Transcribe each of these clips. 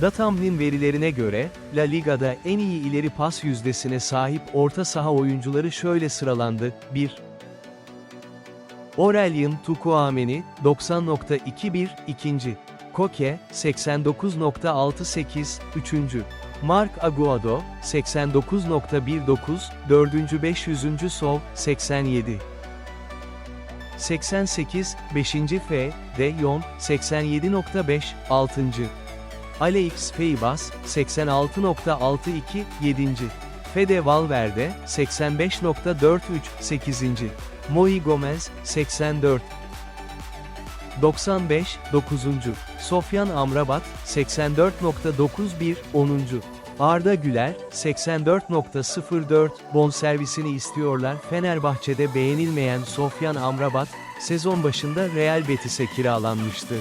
Datam'ın verilerine göre, La Liga'da en iyi ileri pas yüzdesine sahip orta saha oyuncuları şöyle sıralandı. 1. Aurelien Tchouaméni, 90.21, 2. Koke, 89.68, 3. Mark Aguado, 89.19, 4. 500. Sol, 87. 88, 5. F, De Jong, 87.5, 6. Alex Feybas, 86.62, 7. Fede Valverde, 85.43, 8. Moi Gomez, 84. 95, 9. Sofyan Amrabat, 84.91, 10. Arda Güler, 84.04, bonservisini istiyorlar. Fenerbahçe'de beğenilmeyen Sofyan Amrabat, sezon başında Real Betis'e kiralanmıştı.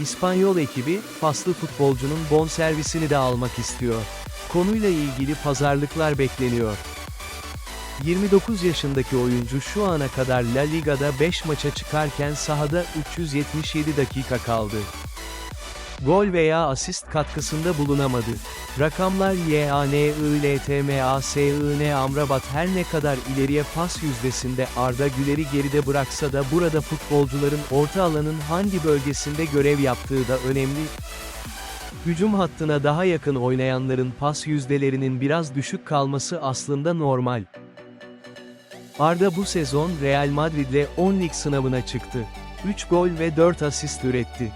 İspanyol ekibi, paslı futbolcunun bonservisini de almak istiyor. Konuyla ilgili pazarlıklar bekleniyor. 29 yaşındaki oyuncu şu ana kadar La Liga'da 5 maça çıkarken sahada 377 dakika kaldı. Gol veya asist katkısında bulunamadı. Rakamlar YANILTMASIN Amrabat her ne kadar ileriye pas yüzdesinde Arda Güler'i geride bıraksa da burada futbolcuların orta alanın hangi bölgesinde görev yaptığı da önemli. Hücum hattına daha yakın oynayanların pas yüzdelerinin biraz düşük kalması aslında normal. Arda bu sezon Real Madrid'le 10 lig sınavına çıktı. 3 gol ve 4 asist üretti.